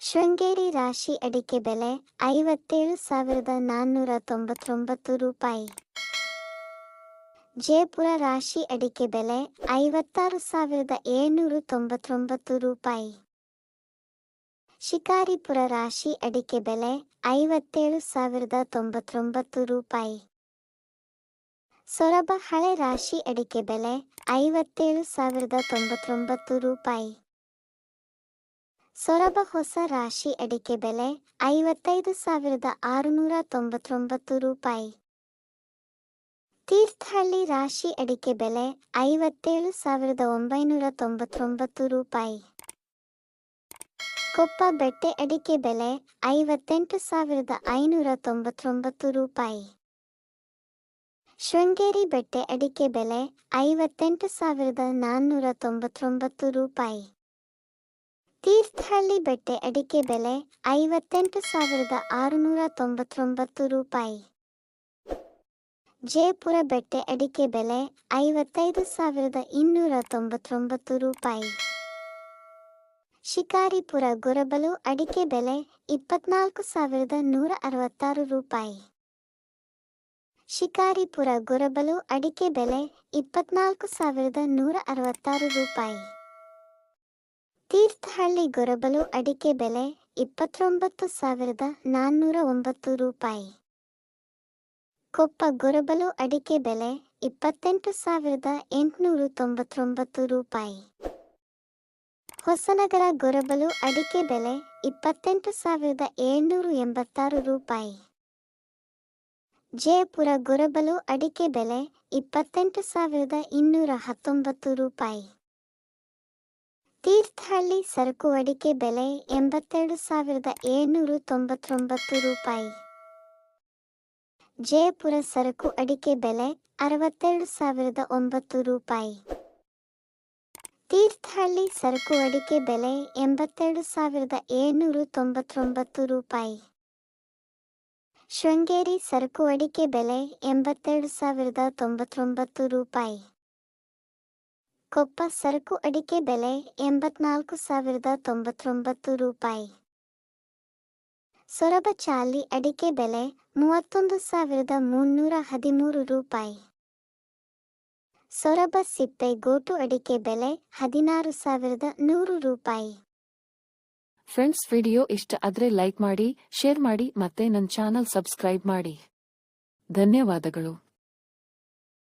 ಶೃಂಗೇರಿ ರಾಶಿ ಅಡಿಕೆ ಬೆಲೆ ಐವತ್ತೇಳು ಸಾವಿರದ ನಾನ್ನೂರ ತೊಂಬತ್ತೊಂಬತ್ತು ರೂಪಾಯಿ. ಜಯಪುರ ರಾಶಿ ಅಡಿಕೆ ಬೆಲೆ ಐವತ್ತಾರು ಸಾವಿರದ ಏಳ್ನೂರ ತೊಂಬತ್ತೊಂಬತ್ತು ರೂಪಾಯಿ. ಶಿಕಾರಿಪುರ ರಾಶಿ ಅಡಿಕೆ ಬೆಲೆ ಐವತ್ತೇಳು ಸಾವಿರದ ತೊಂಬತ್ತೊಂಬತ್ತು ರೂಪಾಯಿ. ಸೊರಬ ಹಳೆ ರಾಶಿ ಅಡಿಕೆ ಬೆಲೆ ಐವತ್ತೇಳು ಸಾವಿರದ ತೊಂಬತ್ತೊಂಬತ್ತು ರೂಪಾಯಿ. ಸೊರಬ ಹೊಸ ರಾಶಿ ಅಡಿಕೆ ಬೆಲೆ ಐವತ್ತೈದು ಸಾವಿರದ ಆರುನೂರ ತೊಂಬತ್ತೊಂಬತ್ತು ರೂಪಾಯಿ. ತೀರ್ಥಹಳ್ಳಿ ರಾಶಿ ಅಡಿಕೆ ಬೆಲೆ ಐವತ್ತೇಳು ಸಾವಿರದ ಒಂಬೈನೂರ ತೊಂಬತ್ತೊಂಬತ್ತು ರೂಪಾಯಿ. ಕೊಪ್ಪ ಬೆಟ್ಟೆ ಅಡಿಕೆ ಬೆಲೆ ಐವತ್ತೆಂಟು ಸಾವಿರದ ಐನೂರ ತೊಂಬತ್ತೊಂಬತ್ತು ರೂಪಾಯಿ. ಶೃಂಗೇರಿ ಬೆಟ್ಟೆ ಅಡಿಕೆ ಬೆಲೆ ಐವತ್ತೆಂಟು ಸಾವಿರದ ನಾನ್ನೂರ ತೊಂಬತ್ತೊಂಬತ್ತು ರೂಪಾಯಿ. ತೀರ್ಥಹಳ್ಳಿ ಬೆಟ್ಟೆ ಅಡಿಕೆ ಬೆಲೆ ಐವತ್ತೆಂಟು ಸಾವಿರದ ಆರುನೂರ ತೊಂಬತ್ತೊಂಬತ್ತು ರೂಪಾಯಿ. ಜಯಪುರ ಬೆಟ್ಟೆ ಅಡಿಕೆ ಬೆಲೆ ಐವತ್ತೈದು ಸಾವಿರದ ಇನ್ನೂರ ತೊಂಬತ್ತೊಂಬತ್ತು ರೂಪಾಯಿ. ಶಿಕಾರಿಪುರ ಗೊರಬಲು ಅಡಿಕೆ ಬೆಲೆ ಇಪ್ಪತ್ನಾಲ್ಕು ಸಾವಿರದ ನೂರ ಅರವತ್ತಾರು ರೂಪಾಯಿ. ಶಿಕಾರಿಪುರ ಗೊರಬಲು ಅಡಿಕೆ ಬೆಲೆ ಇಪ್ಪತ್ನಾಲ್ಕು ಸಾವಿರದ ನೂರ ಅರವತ್ತಾರು ರೂಪಾಯಿ. ತೀರ್ಥಹಳ್ಳಿ ಗೊರಬಲು ಅಡಿಕೆ ಬೆಲೆ ಇಪ್ಪತ್ತೊಂಬತ್ತು ಸಾವಿರದ ನಾನ್ನೂರ ಒಂಬತ್ತು ರೂಪಾಯಿ. ಕೊಪ್ಪ ಗೊರಬಲು ಅಡಿಕೆ ಬೆಲೆ ಇಪ್ಪತ್ತೆಂಟು ಸಾವಿರದ ಎಂಟುನೂರ ತೊಂಬತ್ತೊಂಬತ್ತು ರೂಪಾಯಿ. ಹೊಸನಗರ ಗೊರಬಲು ಅಡಿಕೆ ಬೆಲೆ ಇಪ್ಪತ್ತೆಂಟು ಸಾವಿರದ ಏಳ್ನೂರ ಎಂಬತ್ತಾರು ರೂಪಾಯಿ. ಜಯಪುರ ಗೊರಬಲು ಅಡಿಕೆ ಬೆಲೆ ಇಪ್ಪತ್ತೆಂಟು ಸಾವಿರದ ಇನ್ನೂರ ಹತ್ತೊಂಬತ್ತು ರೂಪಾಯಿ. ತೀರ್ಥಹಳ್ಳಿ ಸರಕು ಅಡಿಕೆ ಬೆಲೆ ಎಂಬತ್ತೆರಡು ಸಾವಿರದ ಏಳ್ನೂರ ತೊಂಬತ್ತೊಂಬತ್ತು ರೂಪಾಯಿ. ಜಯಪುರ ಸರಕು ಅಡಿಕೆ ಬೆಲೆ ಅರವತ್ತೆರಡು ಸಾವಿರದ ಒಂಬತ್ತು ರೂಪಾಯಿ. ತೀರ್ಥಹಳ್ಳಿ ಸರಕು ಅಡಿಕೆ ಬೆಲೆ ಎಂಬತ್ತೆರಡು ಸಾವಿರದ ಏಳ್ನೂರ ತೊಂಬತ್ತೊಂಬತ್ತು ರೂಪಾಯಿ. ಶೃಂಗೇರಿ ಸರಕು ಅಡಿಕೆ ಬೆಲೆ ಎಂಬತ್ತೆರಡು ಸಾವಿರದ ತೊಂಬತ್ತೊಂಬತ್ತು ರೂಪಾಯಿ. ಕೊಪ್ಪ ಸರಕು ಅಡಿಕೆ ಬೆಲೆ ಎಂಬತ್ನಾಲ್ಕು ಸಾವಿರದ ತೊಂಬತ್ತೊಂಬತ್ತು ರೂಪಾಯಿ. ಸೊರಬ ಚಾಲಿ ಅಡಿಕೆ ಬೆಲೆ ಮೂವತ್ತೊಂದು ಸಾವಿರದ ಮುನ್ನೂರ ಹದಿಮೂರು ರೂಪಾಯಿ. ಸೊರಬ ಸಿಪ್ಪೆ ಗೋಟು ಅಡಿಕೆ ಬೆಲೆ ಹದಿನಾರು ಸಾವಿರದ ನೂರು ರೂಪಾಯಿ. ಫ್ರೆಂಡ್ಸ್ ವಿಡಿಯೋ ಇಷ್ಟ ಆದ್ರೆ ಲೈಕ್ ಮಾಡಿ ಶೇರ್ ಮಾಡಿ ಮತ್ತೆ ನನ್ನ ಚಾನಲ್ ಸಬ್ಸ್ಕ್ರೈಬ್ ಮಾಡಿ. ಧನ್ಯವಾದಗಳು.